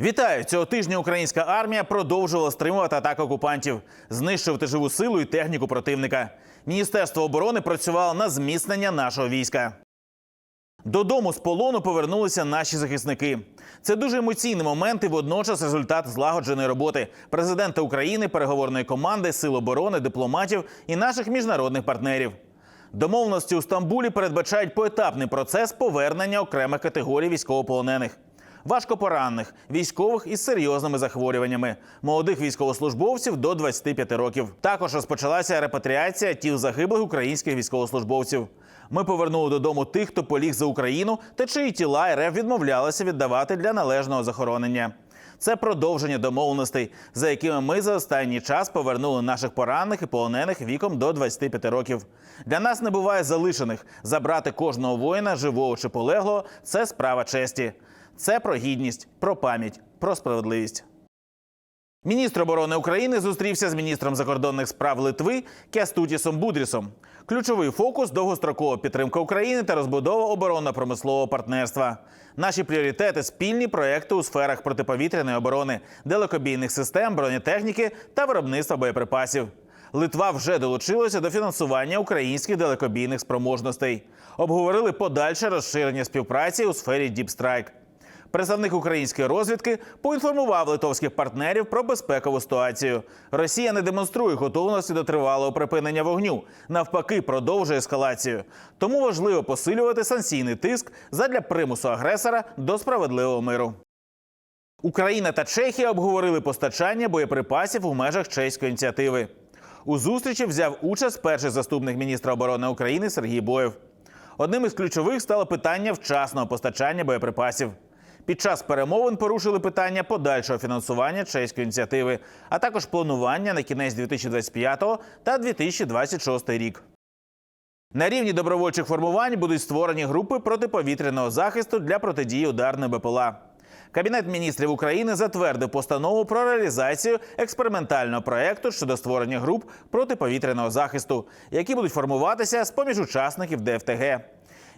Вітаю цього тижня. Українська армія продовжувала стримувати атаку окупантів, знищувати живу силу і техніку противника. Міністерство оборони працювало на зміцнення нашого війська. Додому з полону повернулися наші захисники. Це дуже емоційний момент і водночас результат злагодженої роботи президента України, переговорної команди, сил оборони, дипломатів і наших міжнародних партнерів. Домовленості у Стамбулі передбачають поетапний процес повернення окремих категорій військовополонених. Важкопоранених, військових із серйозними захворюваннями, молодих військовослужбовців до 25 років. Також розпочалася репатріація тіл загиблих українських військовослужбовців. Ми повернули додому тих, хто поліг за Україну та чиї тіла РФ відмовлялися віддавати для належного захоронення. Це продовження домовленостей, за якими ми за останній час повернули наших поранених і полонених віком до 25 років. Для нас не буває залишених. Забрати кожного воїна, живого чи полеглого це справа честі. Це про гідність, про пам'ять, про справедливість. Міністр оборони України зустрівся з міністром закордонних справ Литви Кястутісом Будрісом. Ключовий фокус довгострокова підтримка України та розбудова оборонно-промислового партнерства. Наші пріоритети спільні проекти у сферах протиповітряної оборони, далекобійних систем, бронетехніки та виробництва боєприпасів. Литва вже долучилася до фінансування українських далекобійних спроможностей. Обговорили подальше розширення співпраці у сфері Діпстрайк. Представник української розвідки поінформував литовських партнерів про безпекову ситуацію. Росія не демонструє готовності до тривалого припинення вогню, навпаки, продовжує ескалацію. Тому важливо посилювати санкційний тиск задля примусу агресора до справедливого миру. Україна та Чехія обговорили постачання боєприпасів у межах чеської ініціативи. У зустрічі взяв участь перший заступник міністра оборони України Сергій Боєв. Одним із ключових стало питання вчасного постачання боєприпасів. Під час перемовин порушили питання подальшого фінансування чеської ініціативи, а також планування на кінець 2025 та 2026 рік. На рівні добровольчих формувань будуть створені групи протиповітряного захисту для протидії ударної БПЛА. Кабінет міністрів України затвердив постанову про реалізацію експериментального проекту щодо створення груп протиповітряного захисту, які будуть формуватися з поміж учасників ДФТГ.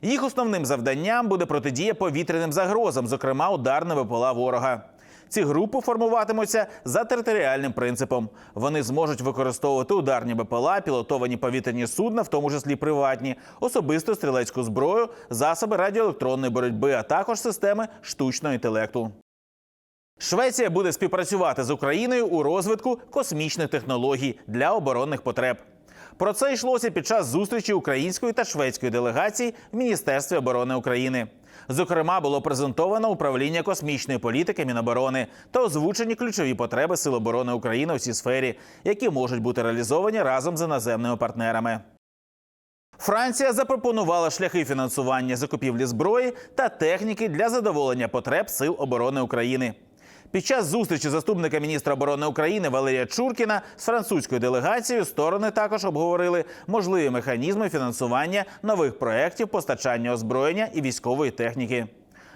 Їх основним завданням буде протидія повітряним загрозам, зокрема ударна ВПЛА ворога. Ці групи формуватимуться за територіальним принципом. Вони зможуть використовувати ударні БПЛА, пілотовані повітряні судна, в тому числі приватні, особисту стрілецьку зброю, засоби радіоелектронної боротьби, а також системи штучного інтелекту. Швеція буде співпрацювати з Україною у розвитку космічних технологій для оборонних потреб. Про це йшлося під час зустрічі української та шведської делегацій в Міністерстві оборони України. Зокрема, було презентовано управління космічної політики Міноборони та озвучені ключові потреби Сил оборони України у цій сфері, які можуть бути реалізовані разом з іноземними партнерами. Франція запропонувала шляхи фінансування закупівлі зброї та техніки для задоволення потреб Сил оборони України. Під час зустрічі заступника міністра оборони України Валерія Чуркіна з французькою делегацією сторони також обговорили можливі механізми фінансування нових проєктів постачання озброєння і військової техніки.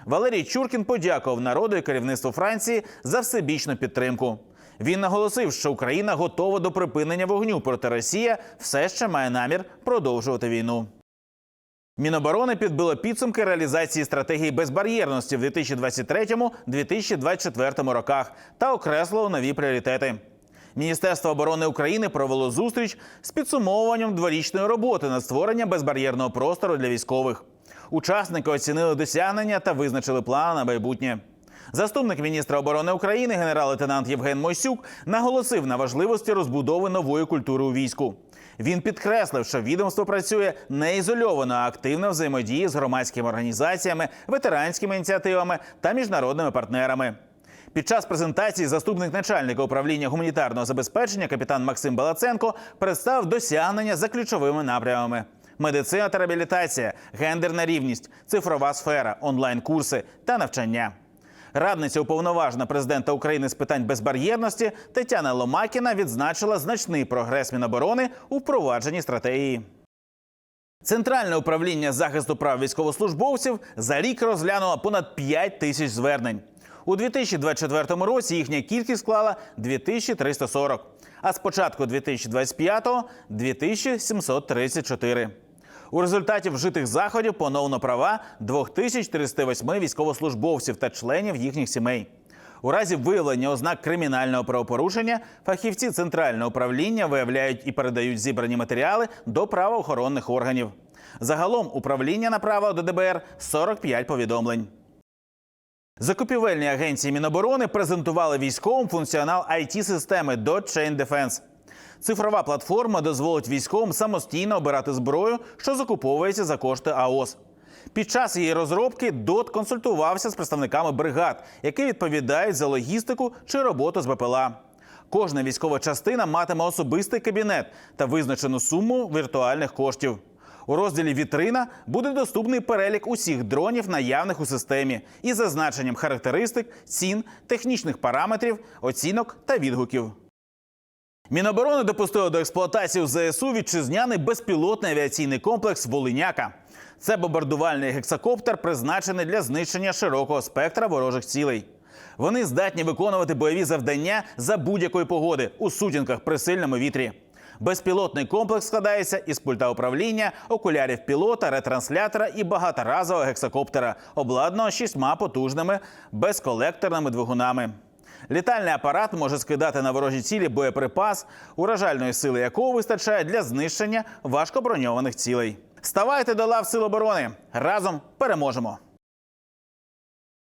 Валерій Чуркін подякував народу і керівництву Франції за всебічну підтримку. Він наголосив, що Україна готова до припинення вогню, проте Росія все ще має намір продовжувати війну. Міноборони підбило підсумки реалізації стратегії безбар'єрності в 2023-2024 роках та окреслило нові пріоритети. Міністерство оборони України провело зустріч з підсумовуванням дворічної роботи над створенням безбар'єрного простору для військових. Учасники оцінили досягнення та визначили план на майбутнє. Заступник міністра оборони України генерал-лейтенант Євген Мойсюк наголосив на важливості розбудови нової культури у війську. Він підкреслив, що відомство працює не ізольовано, а активно взаємодіє з громадськими організаціями, ветеранськими ініціативами та міжнародними партнерами. Під час презентації заступник начальника управління гуманітарного забезпечення капітан Максим Балаценко представив досягнення за ключовими напрямами: медицина та реабілітація, гендерна рівність, цифрова сфера, онлайн-курси та навчання. Радниця уповноважена президента України з питань безбар'єрності Тетяна Ломакіна відзначила значний прогрес Міноборони у впровадженні стратегії. Центральне управління захисту прав військовослужбовців за рік розглянуло понад 5 тисяч звернень. У 2024 році їхня кількість склала 2340, а з початку 2025-го – 2734. У результаті вжитих заходів поновлено права 2408 військовослужбовців та членів їхніх сімей. У разі виявлення ознак кримінального правопорушення фахівці центрального управління виявляють і передають зібрані матеріали до правоохоронних органів. Загалом управління направило до ДБР 45 повідомлень. Закупівельні агенції Міноборони презентували військовим функціонал it системи Dot Chain Defense. Цифрова платформа дозволить військовим самостійно обирати зброю, що закуповується за кошти АОС. Під час її розробки ДОТ консультувався з представниками бригад, які відповідають за логістику чи роботу з БПЛА. Кожна військова частина матиме особистий кабінет та визначену суму віртуальних коштів. У розділі Вітрина буде доступний перелік усіх дронів, наявних у системі, із зазначенням характеристик, цін, технічних параметрів, оцінок та відгуків. Міноборони допустило до експлуатації в ЗСУ вітчизняний безпілотний авіаційний комплекс Волиняка. Це бомбардувальний гексакоптер, призначений для знищення широкого спектра ворожих цілей. Вони здатні виконувати бойові завдання за будь-якої погоди у сутінках при сильному вітрі. Безпілотний комплекс складається із пульта управління, окулярів пілота, ретранслятора і багаторазового гексакоптера, обладнаного шістьма потужними безколекторними двигунами. Літальний апарат може скидати на ворожі цілі боєприпас, уражальної сили якого вистачає для знищення важкоброньованих цілей. Ставайте до лав Сил оборони разом переможемо.